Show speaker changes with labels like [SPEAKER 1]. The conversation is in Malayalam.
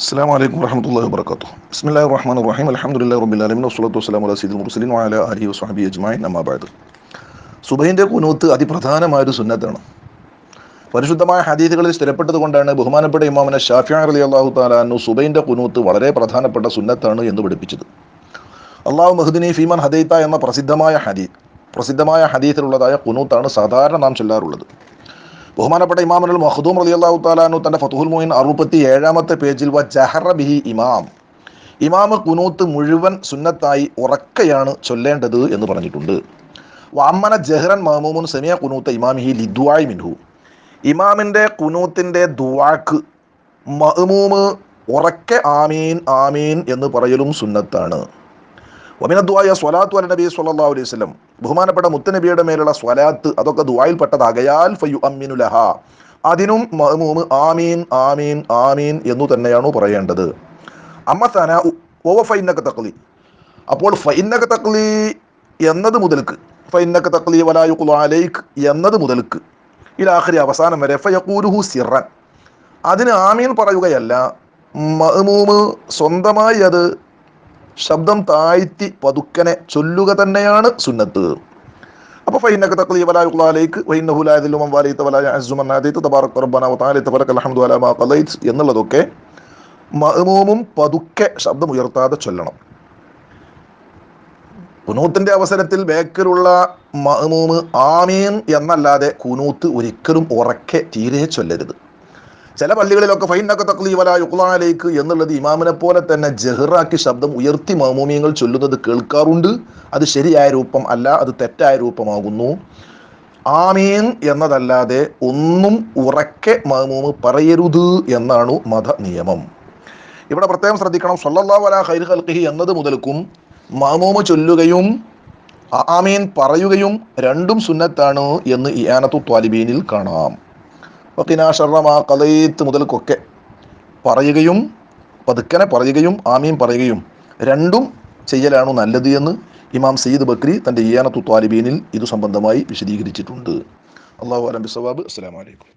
[SPEAKER 1] അസ്സാം വലൈക്കും വരഹമുല്ലാ വാബർക്കാത്തു ബിസ്മില്ലാ റഹ്മാൻ റഹീം. അലഹമുല്ലാ റബിലാലിമിൻ വസ്ലത്തു വസ്സലാം അല സീദ് മുസ്ലിം അല അലി വസ്ഹാബി അജ്മായി നമാബായത് സുബൈന്റെ കുനൂത്ത് അതിപ്രധാനമായ ഒരു സുന്നത്താണ്. പരിശുദ്ധമായ ഹദീദുകളിൽ സ്ഥിരപ്പെട്ടത് കൊണ്ടാണ് ബഹുമാനപ്പെട്ട ഇമാമിനെ ഷാഫിയാൻ അലി അള്ളാഹു താലാനു സുബൈന്റെ കുനൂത്ത് വളരെ പ്രധാനപ്പെട്ട സുന്നത്താണ് എന്ന് പഠിപ്പിച്ചത്. അള്ളാഹു മെഹദിനി ഫീമാൻ ഹദൈത എന്ന പ്രസിദ്ധമായ ഹദീദ് പ്രസിദ്ധമായ ഹദീദിലുള്ളതായ കുനൂത്താണ് സാധാരണ നാം ചൊല്ലാറുള്ളത്. ബഹുമാനപ്പെട്ട ഇമാമുൽ മഹദൂം റലി അള്ളാഹു താലാനു തന്റെ ഫതുഹുൽ മൊയിൻ അറുപത്തി ഏഴാമത്തെ പേജിൽ വ ജഹറ ബിഹി ഇമാം. ഇമാമ് കുനൂത്ത് മുഴുവൻ സുന്നത്തായി ഉറക്കയാണ് ചൊല്ലേണ്ടത് എന്ന് പറഞ്ഞിട്ടുണ്ട്. വാമന ജഹ്റൻ മഹമൂമുൻ സെമിയ കുനൂത്ത് ഇമാമിഹി ലിദ്വായ് മിൻഹു. ഇമാമിന്റെ കുനൂത്തിന്റെ ദുവാക്ക് മഹമൂമ് ഉറക്കെ ആമീൻ ആമീൻ എന്ന് പറയലും സുന്നത്താണ്. വമിന ദുആയ സ്വലാത്തു അല നബി സല്ലല്ലാഹു അലൈഹി വസല്ലം ബഹുമാനപ്പെട്ട മുത്തനബിയുടെ മേലുള്ള സ്വലാത്ത് അതൊക്കെ ദുആയിൽപ്പെട്ടതാകയാൽ ഫയു അമ്മിനു ലഹ. അതിനും മഅ്മൂമ് ആമീൻ ആമീൻ ആമീൻ എന്നു തന്നെയാണ് പറയേണ്ടത്. അമ്മ തന ഓവ ഫൈനക തക്ലി അപ്പോൾ ഫൈനക തക്ലി എന്നത് മുതൽക്ക് ഫൈനക തക്ലി വലായുഖുലു അലൈക്ക് എന്നത് മുതൽക്ക് ഇലാഹരി അവസാനം വരെ ഫയക്കൂരുഹു സിറൻ. അതിന് ആമീൻ പറയുകയല്ല മഅ്മൂമ് സ്വന്തമായി അത് ശബ്ദം താഴ്ത്തി പതുക്കനെ ചൊല്ലുക തന്നെയാണ് സുന്നത്ത്. അപ്പോൾ ഫൈനക തഖ്ലി വലാ വൈനഹുലായതിലും വൈന്നഹു ലാ യദില്ലു മൻ വാലൈത വലാ യഅസ്സു മൻ ആദൈത റബ്ബന വ തആല തബറക അൽഹംദു അലാ മാ ഖളൈത് എന്നുള്ളതൊക്കെ മഅ്മൂമും പതുക്കെ ശബ്ദം ഉയർത്താതെ ചൊല്ലണം. കുനൂത്തിന്റെ അവസരത്തിൽ ബേക്കിലുള്ള മഅ്മൂമ് ആമീൻ എന്നല്ലാതെ കുനൂത്ത് ഒരിക്കലും ഉറക്കെ തീരെ ചൊല്ലരുത്. ചില പള്ളികളിലൊക്കെ ഫൈനൊക്കെ തക്ലി വല യുക്ലാലേക്ക് എന്നുള്ളത് ഇമാമിനെ പോലെ തന്നെ ജഹ്റാക്കി ശബ്ദം ഉയർത്തി മാമൂമിയങ്ങൾ ചൊല്ലുന്നത് കേൾക്കാറുണ്ട്. അത് ശരിയായ രൂപം അല്ല അത് തെറ്റായ രൂപമാകുന്നു. ആമീൻ എന്നതല്ലാതെ ഒന്നും ഉറക്കെ മഹമൂമ് പറയരുത് എന്നാണ് മത നിയമം. ഇവിടെ പ്രത്യേകം ശ്രദ്ധിക്കണം. സല്ലല്ലാഹു അലൈഹി ഹൈർ ഖൽഖിഹി എന്നത് മുതൽക്കും മഹമൂമ് ചൊല്ലുകയും ആമീൻ പറയുകയും രണ്ടും സുന്നത്താണ് എന്ന് ഇയാനത്തു ത്വാലിബീനിൽ കാണാം. വക്കിനാഷറമാ കലയത്ത് മുതൽക്കൊക്കെ പറയുകയും പതുക്കനെ പറയുകയും ആമീൻ പറയുകയും രണ്ടും ചെയ്യലാണ് നല്ലത് എന്ന് ഇമാം സയ്യിദ് ബക്രി തന്റെ ഇയാനത്തു താലിബീനിൽ ഇതു സംബന്ധമായി വിശദീകരിച്ചിട്ടുണ്ട് അള്ളാഹു അലംബി സവാബ് അസ്സലാമലൈക്കും